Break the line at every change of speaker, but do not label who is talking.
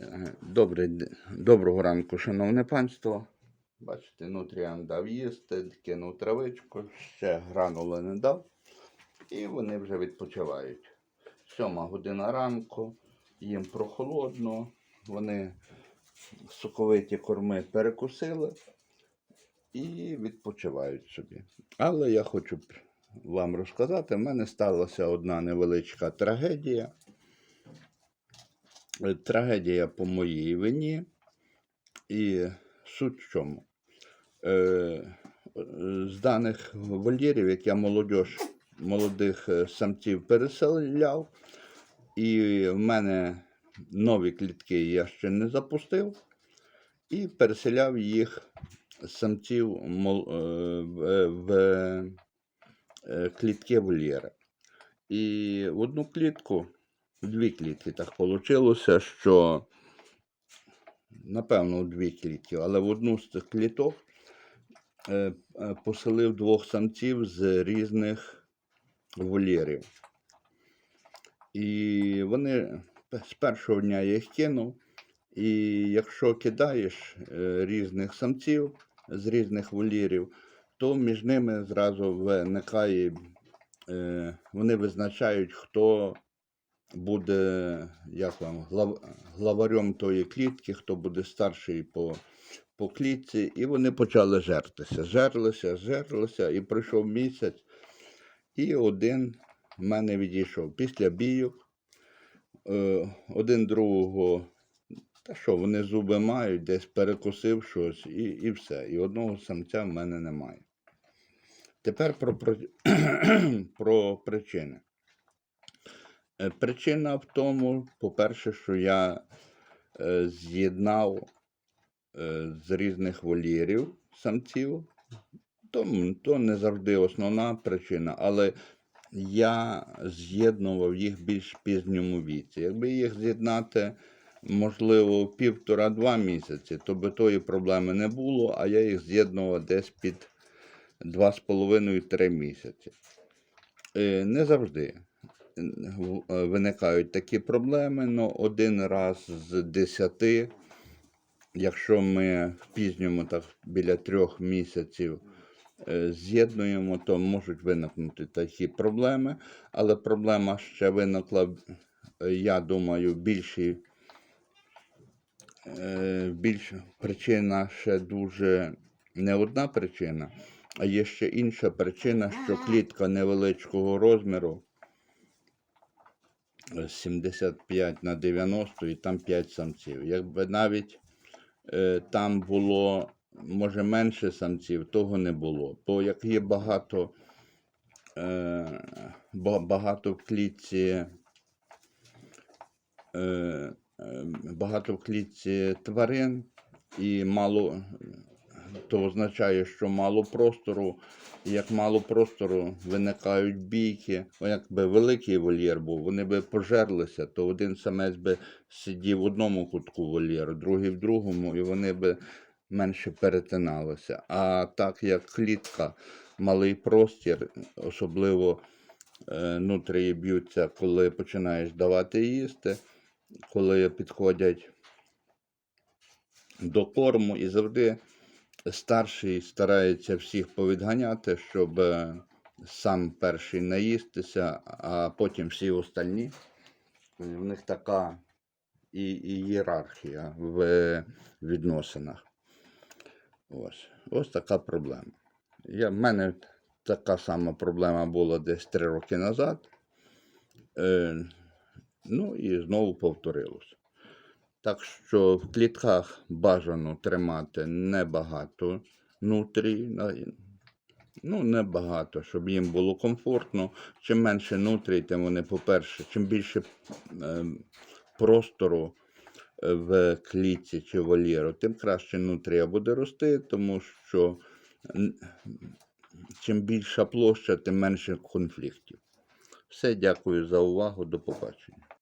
Е, Добрий, д- доброго ранку, шановне панство. Бачите, нутріан дав їсти, кинув травичку, ще гранули не дав. І вони вже відпочивають. Сьома година ранку, їм прохолодно, вони соковиті корми перекусили і відпочивають собі. Але я хочу вам розказати, в мене сталася одна невеличка трагедія. Е, Трагедія по моїй вині. І суть в чому? Е, з даних вольєрів, як я молодіж, молодих е, самців переселяв, і в мене нові клітки я ще не запустив, і переселяв їх самців е, в, е, клітки вольєра. І в одну клітку, дві клітки так вийшло, що напевно, дві клітки, але в одну з цих кліток е, е, поселив двох самців з різних вольєрів. І вони з першого дня їх кинув. І якщо кидаєш е, різних самців з різних вольєрів, то між ними зразу виникає, вони визначають, хто буде як вам, глав, главарем тої клітки, хто буде старший по, по клітці, і вони почали жертися. Жерлися, жерлися, і пройшов місяць, і один в мене відійшов після бійок. Е, один другого, та що, вони зуби мають, десь перекусив щось, і, і все. І одного самця в мене немає. Тепер про, про, про причини. Е, Причина в тому, по-перше, що я е, з'єднав е, з різних вольєрів самців. То, то не завжди основна причина, але я з'єднував їх більш пізньому віці. Якби їх з'єднати, можливо, півтора-два місяці, то би тої проблеми не було, а я їх з'єднував десь під 2,5-3 місяці. Не завжди виникають такі проблеми, але один раз з десяти, якщо ми в пізньому, так біля трьох місяців е, з'єднуємо, то можуть виникнути такі проблеми. Але проблема ще виникла, е, я думаю, більші. е, Більш причина ще дуже не одна причина, а є ще інша причина, що клітка невеличкого розміру. 75 на 90 і там 5 самців. Якби навіть е, там було, може, менше самців, того не було. Бо як є багато, е, багато в клітці, е, багато в клітці тварин і мало, то означає, що мало простору. І як мало простору, виникають бійки. О, якби великий вольєр був, вони би пожерлися, то один самець би сидів в одному кутку вольєру, другий в другому, і вони би менше перетиналися. А так як клітка, малий простір, особливо е, нутрії б'ються, коли починаєш давати їсти, коли підходять до корму і завжди старший старається всіх повідганяти, щоб е, сам перший наїстися, а потім всі остальні. В них така і, і ієрархія в відносинах. Ось. Ось така проблема. Я, в мене така сама проблема була десь три роки назад. Е, ну і знову повторилось. Так що в клітках бажано тримати небагато нутрій, ну, небагато, щоб їм було комфортно. Чим менше нутрій, тим вони, по-перше, чим більше е, простору е, в клітці чи вольєру, тим краще нутрія буде рости, тому що чим більша площа, тим менше конфліктів. Все, дякую за увагу, до побачення.